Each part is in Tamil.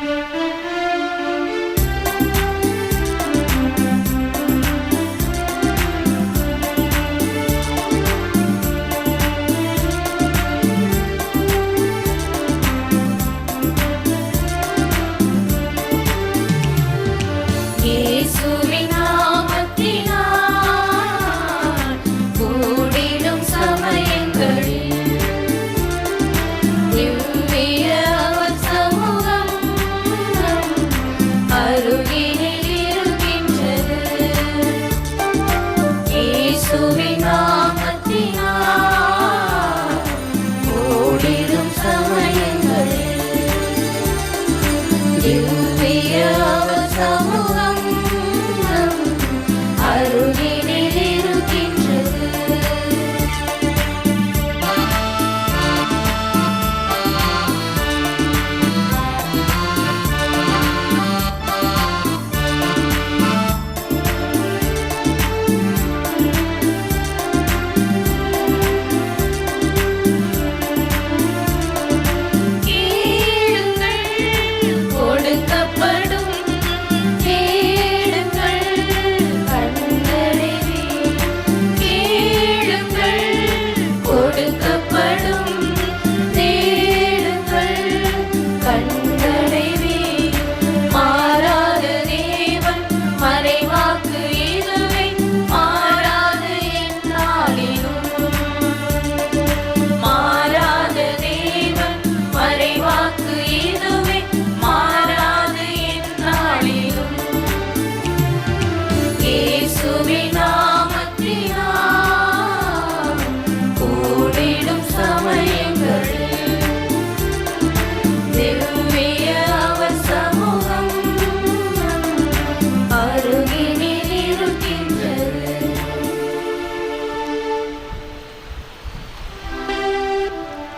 இயேசுவின் you.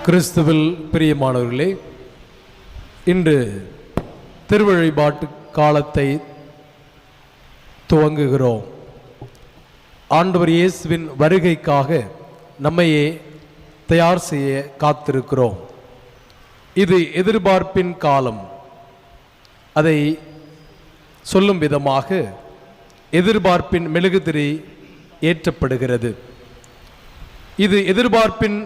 கிறிஸ்துவில் பிரியமானவர்களே இன்று திருவழிபாட்டு காலத்தை துவங்குகிறோம். ஆண்டவர் இயேசுவின் வருகைக்காக நம்மையே தயார் செய்ய காத்திருக்கிறோம். இது எதிர்பார்ப்பின் காலம். அதை சொல்லும் விதமாக எதிர்பார்ப்பின் மெழுகுதிரி ஏற்றப்படுகிறது. இது எதிர்பார்ப்பின்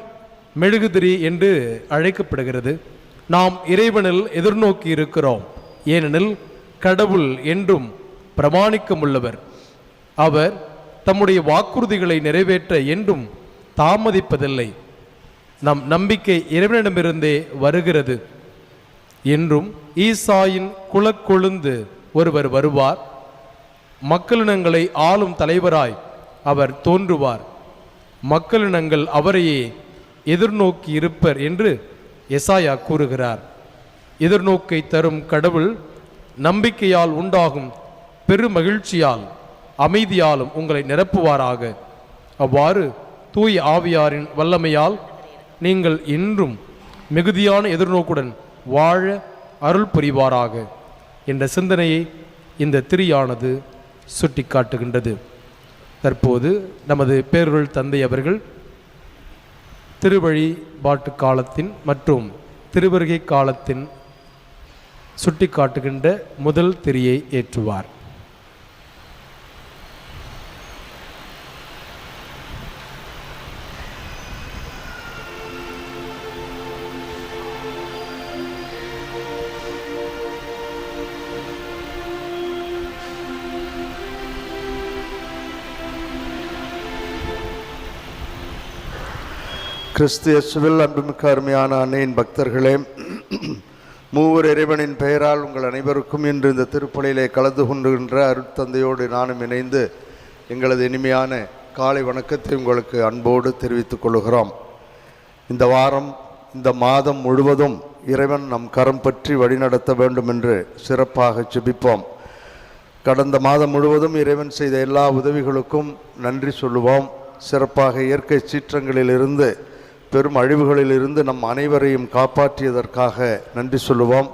மெழுகுதிரி என்று அழைக்கப்படுகிறது. நாம் இறைவனில் எதிர்நோக்கி இருக்கிறோம். ஏனெனில் கடவுள் என்றும் பிரமாணிக்கமுள்ளவர். அவர் தம்முடைய வாக்குறுதிகளை நிறைவேற்ற என்றும் தாமதிப்பதில்லை. நம் நம்பிக்கை இறைவனிடமிருந்தே வருகிறது. என்றும் ஈசாயின் குலக்கொழுந்து ஒருவர் வருவார். மக்களினங்களை ஆளும் தலைவராய் அவர் தோன்றுவார். மக்களினங்கள் அவரையே எதிர்நோக்கி இருப்பர் என்று எசாயா கூறுகிறார். எதிர்நோக்கை தரும் கடவுள் நம்பிக்கையால் உண்டாகும் பெருமகிழ்ச்சியால் அமைதியாலும் உங்களை நிரப்புவாராக. அவ்வாறு தூய் ஆவியாரின் வல்லமையால் நீங்கள் இன்றும் மிகுதியான எதிர்நோக்குடன் வாழ அருள் புரிவாராக என்ற சிந்தனையை இந்த திரியானது சுட்டிக்காட்டுகின்றது. தற்போது நமது பேரொருள் தந்தை அவர்கள் திருவழிபாட்டு காலத்தின் மற்றும் திருவருகை காலத்தின் சுட்டிக்காட்டுகின்ற முதல் திரியை ஏற்றுவார். கிறிஸ்து இயேசுவில் அன்புமிக்க அருமையான அன்னையின் பக்தர்களே மூவர் இறைவனின் பெயரால் உங்கள் அனைவருக்கும் இன்று இந்த திருப்பலியிலே கலந்து கொண்டுகின்ற அருட்தந்தையோடு நானும் இணைந்து எங்களது இனிமையான காலை வணக்கத்தை உங்களுக்கு அன்போடு தெரிவித்துக் கொள்கிறோம். இந்த வாரம் இந்த மாதம் முழுவதும் இறைவன் நம் கரம் பற்றி வழிநடத்த வேண்டும் என்று சிறப்பாக செபிப்போம் கடந்த மாதம் முழுவதும் இறைவன் செய்த எல்லா உதவிகளுக்கும் நன்றி சொல்லுவோம். சிறப்பாக இயற்கை சீற்றங்களிலிருந்து பெரும் அழிவுகளிலிருந்து நம் அனைவரையும் காப்பாற்றியதற்காக நன்றி சொல்லுவோம்.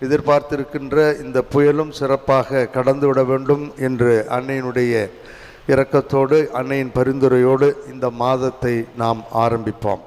எதிர்பார்த்திருக்கின்ற இந்த புயலும் சிறப்பாக கடந்துவிட வேண்டும் என்று அன்னையினுடைய இரக்கத்தோடு அன்னையின் பரிந்துரையோடு இந்த மாதத்தை நாம் ஆரம்பிப்போம்.